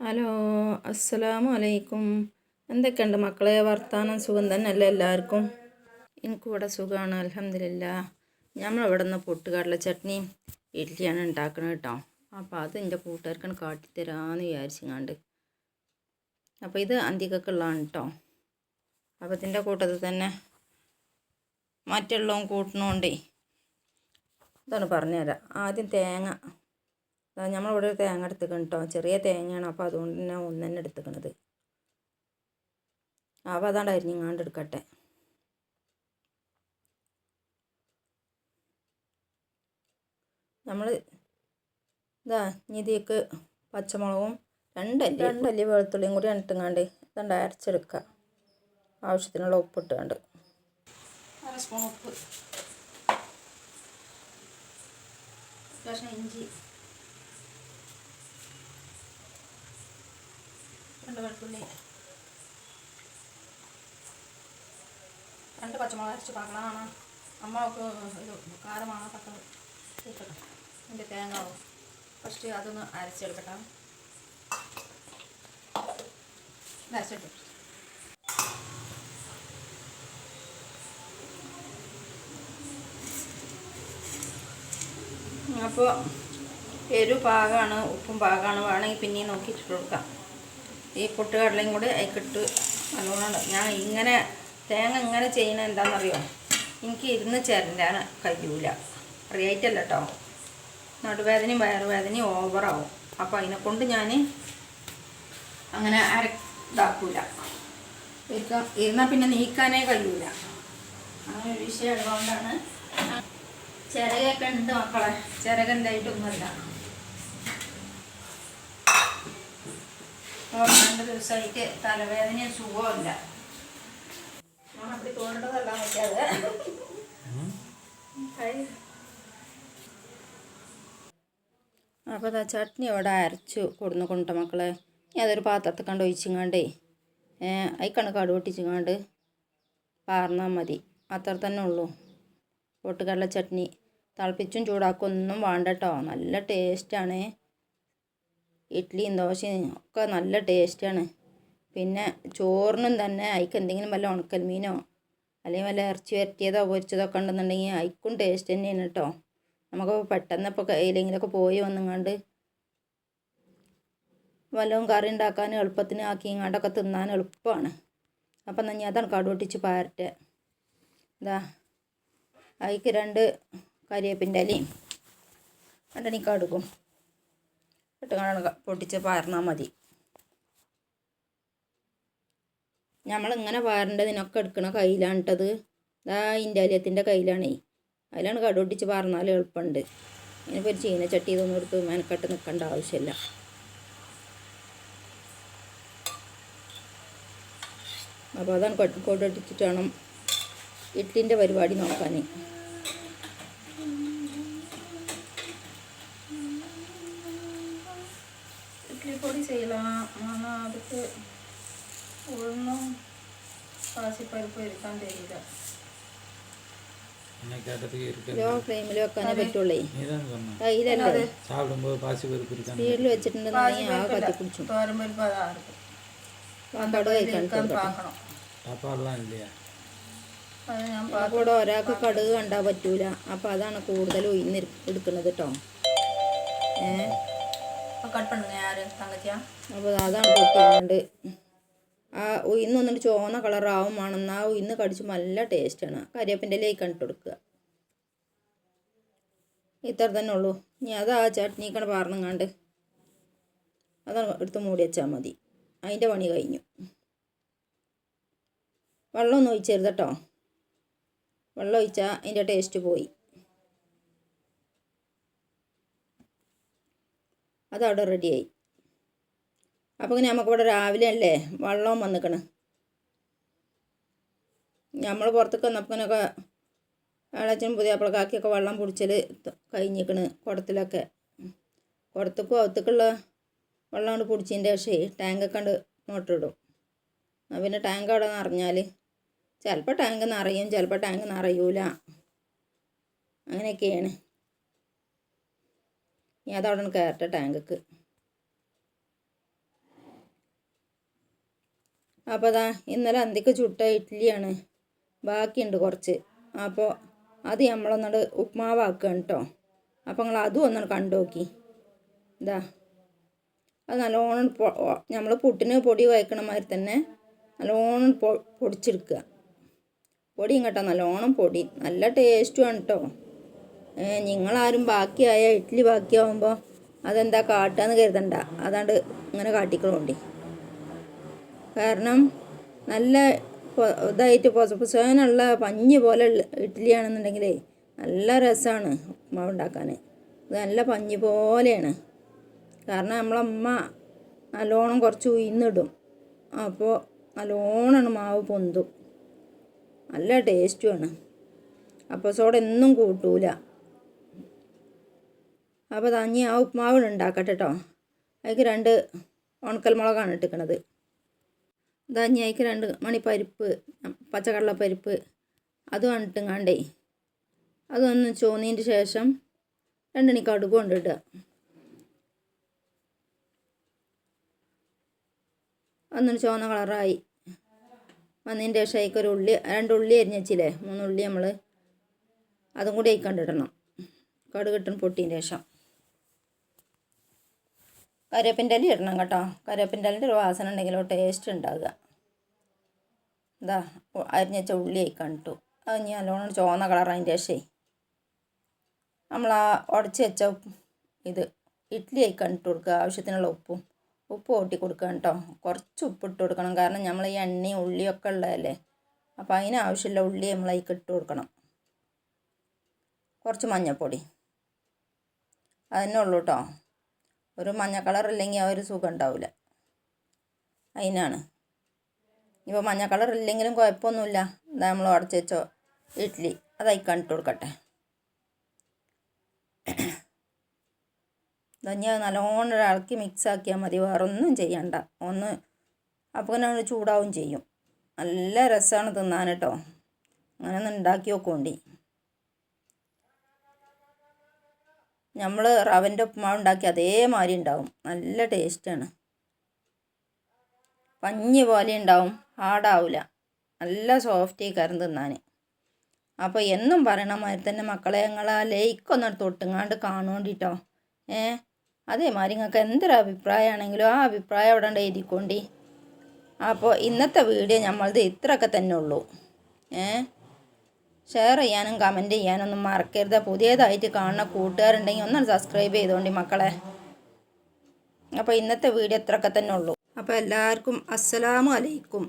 Hello അസ്സലാമു അലൈക്കും എന്തൊക്കെയുണ്ട് മക്കളെ? വർത്താനം സുഖം തന്നെയല്ലേ എല്ലാവർക്കും? എനിക്കിവിടെ സുഖമാണ് അലഹമില്ല നമ്മളിവിടെ നിന്ന് പൊട്ടുകടല ചട്നിയും ഇഡ്ഡലിയാണ് ഉണ്ടാക്കണത് കേട്ടോ. അപ്പോൾ അത് എന്റെ കൂട്ടുകാർക്കാണ് കാട്ടിത്തരാമെന്ന് വിചാരിച്ചിങ്ങാണ്ട്. അപ്പോൾ ഇത് അന്തിക്കൊക്കെയുള്ളതാണ് കേട്ടോ. അപ്പോൾ ഇതിന്റെ കൂട്ടത്തിൽ തന്നെ മറ്റുള്ളതും കൂട്ടണോണ്ടേ ഇതാണ് പറഞ്ഞുതരാം. ആദ്യം തേങ്ങ നമ്മളിവിടെ ഒരു തേങ്ങ എടുത്തിക്കണം കേട്ടോ ചെറിയ തേങ്ങയാണ്. അപ്പോൾ അതുകൊണ്ട് തന്നെ ഒന്ന് തന്നെ എടുത്തിക്കണത്. അപ്പോൾ അതാണ്ട് അരിഞ്ഞിങ്ങാണ്ട് എടുക്കട്ടെ. നമ്മൾ ഇതാ ഇതിലേക്ക് പച്ചമുളകും രണ്ടല്ലി രണ്ടല്ലി വെളുത്തുള്ളിയും കൂടി എണ്ണിട്ടുങ്ങാണ്ട് ഇതണ്ട് അരച്ചെടുക്കുക ആവശ്യത്തിനുള്ള ഉപ്പ് ഇട്ടുകൊണ്ട് അര സ്പൂൺ ഉപ്പ്. ഇഞ്ചി. രണ്ട് വെളുത്തുള്ളി? രണ്ട് പച്ചമുളക് അരച്ച് പാകളാണ്. അമ്മയ്ക്ക് ഒരു കാരമാണ് തക്ക ഇട്ടത് എന്റെ തേങ്ങ ഫസ്റ്റ് അതൊന്ന് അരച്ചെടുക്കട്ടെ. അരച്ചിട്ടു അപ്പോൾ എരു പാകമാണ് ഉപ്പും പാകമാണ് വേണമെങ്കിൽ പിന്നെയും നോക്കിയിട്ട് കൊടുക്കാം. ഈ പൊട്ടുകടലയും കൂടി അതിക്കിട്ട് നല്ലോണം ഞാൻ ഇങ്ങനെ തേങ്ങ ഇങ്ങനെ ചെയ്യണത് എന്താണെന്നറിയോ? എനിക്ക് ഇരുന്ന് ചേരണ്ടാണ് കഴിയൂല. അറിയായിട്ടല്ല കേട്ടോ നടുവേദനയും വയറുവേദനയും ഓവറാവും. അപ്പോൾ അതിനെ കൊണ്ട് ഞാൻ അങ്ങനെ അര ഇതാക്കൂല. ഇരുന്നാൽ പിന്നെ നീക്കാനേ കഴിയൂല. അങ്ങനെ ഒരു വിഷയം ഉള്ളതുകൊണ്ടാണ്. ചിറകൊക്കെ ഉണ്ട് മക്കളെ. ചിറകുണ്ടായിട്ടൊന്നുമല്ല രണ്ട് ദിവസമായിട്ട് തലവേദനയും സുഖമില്ല അപ്പം തോന്നേണ്ടതല്ല പറ്റാതെ അപ്പോൾ അതാ ചട്നി അവിടെ അരച്ചു കൊടുന്ന് കൊണ്ട മക്കളെ. ഞാൻ അതൊരു പാത്രത്തിൽ കണ്ട് ഒഴിച്ചിങ്ങാണ്ടേ. അയക്കണ് കടു പൊട്ടിച്ചിങ്ങാണ്ട് പാർന്നാൽ മതി. അത്ര തന്നെ ഉള്ളൂ. പൊട്ടുകടല ചട്നി. തിളപ്പിച്ചും ചൂടാക്കൊന്നും വേണ്ട കേട്ടോ നല്ല ടേസ്റ്റാണ് ഇഡ്ഡലിയും ദോശയും ഒക്കെ നല്ല ടേസ്റ്റാണ്. പിന്നെ ചോറിനും തന്നെ അതിക്ക് എന്തെങ്കിലും വല്ല ഉണക്കൽ മീനോ അല്ലെങ്കിൽ വല്ല ഇറച്ചി വരട്ടിയതോ പൊരിച്ചതോ ഒക്കെ ഉണ്ടെന്നുണ്ടെങ്കിൽ അതിക്കും ടേസ്റ്റ് തന്നെയാണ് കേട്ടോ. നമുക്ക് പെട്ടെന്ന് ഇപ്പോൾ കയ്യിലെങ്കിലൊക്കെ പോയി വന്നുങ്ങാണ്ട് വല്ലതും കറി ഉണ്ടാക്കാൻ എളുപ്പത്തിന് ആക്കി ഇങ്ങാണ്ടൊക്കെ തിന്നാൻ എളുപ്പമാണ്. അപ്പം എന്നാൽ ഞാൻ അതാണ് കടുവട്ടിച്ച് പാരട്ടെ. ഇതാ അതിക്ക് രണ്ട് കരിയേപ്പിന്റെ ഇലയും രണ്ടണി കടുകും ഇട്ടുകൊണ്ട് പൊട്ടിച്ച് പാർന്നാൽ മതി. നമ്മളിങ്ങനെ പാരേണ്ടതിനൊക്കെ എടുക്കണ കയ്യിലാണ് ഇട്ടത് ഇതാ ഇൻഡാലിയത്തിന്റെ കയ്യിലാണേ. അതിലാണ് കടുപൊട്ടിച്ച് പാർന്നാൽ എളുപ്പമുണ്ട് ഇനിയിപ്പോൾ ഒരു ചീനച്ചട്ടി ഇതൊന്നും എടുത്ത് മെനക്കെട്ട് നിൽക്കേണ്ട ആവശ്യമില്ല അപ്പോൾ അതാണ് കൊടൊട്ടിച്ചിട്ട് വേണം ഇട്ടിന്റെ പരിപാടി നോക്കാൻ നമുക്ക് ഉഴുന്നും കാശിപ്പരിപ്പും എടുക്കാൻ തരില്ല. ആ ഒരാൾക്ക് കടുക് കണ്ടാൽ പറ്റൂല. അപ്പൊ അതാണ് കൂടുതൽ എടുക്കുന്നത് കേട്ടോ ഏഹ് കേട്ടോ അപ്പോൾ അതാണ് പൊട്ടിക്കൊണ്ട് ആ ഉയർന്ന് വന്നിട്ട് ചുവന്ന കളറാവും ആണെന്ന് ആ ഉയിന്ന് കടിച്ച് നല്ല ടേസ്റ്റാണ് കരിവേപ്പിന്റെ ഇലയിൽ കണ്ടിട്ട് കൊടുക്കുക. ഇത്ര തന്നെ ഉള്ളൂ. ഇനി അത് ആ ചട്നിക്കാണ് പാർന്നങ്ങാണ്ട് അതാണ് എടുത്ത് മൂടി വെച്ചാൽ മതി. അതിന്റെ പണി കഴിഞ്ഞു. വെള്ളമൊന്നും ഒഴിച്ചരുത് കേട്ടോ. വെള്ളം ഒഴിച്ചാൽ അതിന്റെ ടേസ്റ്റ് പോയി. അതവിടെ റെഡിയായി. അപ്പോൾ നമുക്കിവിടെ രാവിലെ അല്ലേ വെള്ളവും വന്നിക്കണ്. നമ്മൾ പുറത്തേക്ക് വന്നപ്പോഴൊക്കെ വെള്ളച്ചനും പുതിയ അപ്പളക്കാക്കിയൊക്കെ വെള്ളം പിടിച്ചൽ കഴിഞ്ഞിക്കണ് കുടത്തിലൊക്കെ. കുടത്തേക്കും അകത്തേക്കുള്ള വെള്ളം കൊണ്ട് പിടിച്ചതിന്റെ പക്ഷേ ടാങ്കൊക്കെ കണ്ട് മോട്ടറിടും. പിന്നെ ടാങ്ക് അവിടെ നിറഞ്ഞാൽ ചിലപ്പോൾ ടാങ്ക് നിറയും ചിലപ്പോൾ ടാങ്ക് നിറയൂല. അങ്ങനെയൊക്കെയാണ്. ഇനി അതവിടെ കയറട്ടെ ടാങ്കക്ക്. അപ്പോൾ അതാ ഇന്നലെ അന്തിക്ക് ചുട്ട ഇഡ്ഡലിയാണ് ബാക്കിയുണ്ട് കുറച്ച്. അപ്പോൾ അത് നമ്മളൊന്നോട് ഉപ്മാവാക്കുകയാണ് കേട്ടോ അപ്പോൾ നിങ്ങൾ അതും ഒന്നും കണ്ടു നോക്കി ഇതാ അത് നല്ലോണം നമ്മൾ പുട്ടിന് പൊടി വയ്ക്കണ മാതിരി തന്നെ നല്ലോണം പൊ പൊടിച്ചെടുക്കുക. പൊടി കേട്ടോ നല്ലോണം പൊടി. നല്ല ടേസ്റ്റുമാണ് കേട്ടോ നിങ്ങളാരും ബാക്കിയായ ഇഡ്ഡലി ബാക്കിയാവുമ്പോൾ അതെന്താ കാട്ടാന്ന് കരുതണ്ട. അതാണ്ട് ഇങ്ങനെ കാട്ടിക്കളോണ്ടി കാരണം നല്ല ഇതായിട്ട് പൊസപ്പൊസേനുള്ള പഞ്ഞ് പോലെ ഇഡ്ഡലിയാണെന്നുണ്ടെങ്കിൽ നല്ല രസമാണ് ഉമ്മ ഉണ്ടാക്കാൻ ഇത് നല്ല പഞ്ഞ് പോലെയാണ്. കാരണം നമ്മളമ്മ നല്ലോണം കുറച്ച് ഉയർന്നിടും അപ്പോൾ നല്ലോണമാണ് മാവ് പൊന്തും. നല്ല ടേസ്റ്റുമാണ്. അപ്പോൾ സോഡ എന്നും കൂട്ടൂല. അപ്പോൾ തഞ്ഞി ആ ഉപ്മാവ് ഉണ്ടാക്കട്ടെ കേട്ടോ. അതിക്ക് രണ്ട് ഉണക്കൽ മുളകാണ് ഇട്ടിക്കണത് തഞ്ഞി അതിക്ക് രണ്ട് മണിപ്പരിപ്പ് പച്ചക്കടലപ്പരിപ്പ് അതും ഇട്ടുങ്ങാണ്ടേ. അതൊന്ന് ചോന്നതിന്റെ ശേഷം രണ്ടണി കടുക് കൊണ്ടിടുക അന്നൊരു ചുവന്ന കളറായി വന്നതിന്റെ ശേഷം അതിക്കൊരു ഉള്ളി രണ്ട് ഉള്ളി അരിഞ്ഞ് വെച്ചില്ലേ മൂന്ന് ഉള്ളി നമ്മൾ അതും കൂടി അതിക്കണ്ടിടണം കടുകിട്ടും പൊട്ടിയതിന്റെ ശേഷം. കറിവേപ്പിന്റെ ഇല ഇടണം കേട്ടോ. കറിവേപ്പിന്റെ ഇലന്റെ ഒരു വാസന ഉണ്ടെങ്കിലോ ടേസ്റ്റ് ഉണ്ടാവുക. ഇതാ അരിഞ്ഞ വെച്ച ഉള്ളി ആയിക്കണ്ടിട്ടു അത് ഇനി നല്ലോണം ചുവന്ന കളർ അതിന്റെ ശേ നമ്മൾ ആ ഉടച്ച് വെച്ച ഇത് ഇഡ്ഡലി ആയിക്കണ്ടിട്ട് കൊടുക്കുക. ആവശ്യത്തിനുള്ള ഉപ്പും. ഉപ്പ് ഓട്ടി കൊടുക്കുക കേട്ടോ. കുറച്ച് ഉപ്പ് ഇട്ട് കൊടുക്കണം. കാരണം നമ്മൾ ഈ എണ്ണയും ഉള്ളിയൊക്കെ ഉള്ളതല്ലേ. അപ്പോൾ അതിനാവശ്യമുള്ള ഉള്ളി നമ്മൾ അതിൽ ഇട്ട് കൊടുക്കണം. കുറച്ച് മഞ്ഞൾപ്പൊടി. അതന്നെ ഉള്ളൂ കേട്ടോ. ഒരു മഞ്ഞ കളർ ഇല്ലെങ്കിൽ ആ ഒരു സുഖം ഉണ്ടാവില്ല. അതിനാണ് ഇപ്പോൾ മഞ്ഞ കളർ ഇല്ലെങ്കിലും കുഴപ്പമൊന്നുമില്ല. എന്താ നമ്മൾ ഉടച്ച് വെച്ചോ ഇഡ്ഡലി അത് അതിക്കാൻ ഇട്ട് കൊടുക്കട്ടെ. ഇതഞ്ഞ നല്ലോണം ഇളക്കി മിക്സ് ആക്കിയാൽ മതി. വേറൊന്നും ചെയ്യണ്ട. ഒന്ന് അപ്പോൾ തന്നെ ചൂടാവും ചെയ്യും. നല്ല രസമാണ് തിന്നാൻ കേട്ടോ. അങ്ങനെ ഒന്ന് ഉണ്ടാക്കി നോക്കോണ്ടി നമ്മൾ റവന്റെ ഉപ്പുമാവ് ഉണ്ടാക്കി അതേമാതിരി ഉണ്ടാവും. നല്ല ടേസ്റ്റാണ്. പഞ്ഞി പോലെ ഉണ്ടാവും. ഹാർഡാവില്ല നല്ല സോഫ്റ്റ് കറന്ന് തിന്നാൻ അപ്പോൾ എന്നും പറയണ മാതിരി തന്നെ മക്കളെ ഞങ്ങൾ ആ ലേക്കൊന്ന് തൊട്ടുങ്ങാണ്ട് കാണുകൊണ്ടിട്ടോ ഏ? അതേമാതിരി നിങ്ങൾക്ക് എന്തൊരു അഭിപ്രായമാണെങ്കിലും ആ അഭിപ്രായം അവിടെ ഉണ്ട് എഴുതിക്കൊണ്ടി. അപ്പോൾ ഇന്നത്തെ വീഡിയോ നമ്മളത് ഇത്രയൊക്കെ തന്നെ ഉള്ളൂ. ഏ? ഷെയർ ചെയ്യാനും കമന്റ് ചെയ്യാനൊന്നും മറക്കരുത്. പുതിയതായിട്ട് കാണുന്ന കൂട്ടുകാരുണ്ടെങ്കിൽ ഒന്ന് സബ്സ്ക്രൈബ് ചെയ്തോണ്ടി മക്കളെ. അപ്പോൾ ഇന്നത്തെ വീഡിയോ ഇത്രയൊക്കെ തന്നെ ഉള്ളൂ. അപ്പോൾ എല്ലാവർക്കും അസ്സലാമു അലൈക്കും.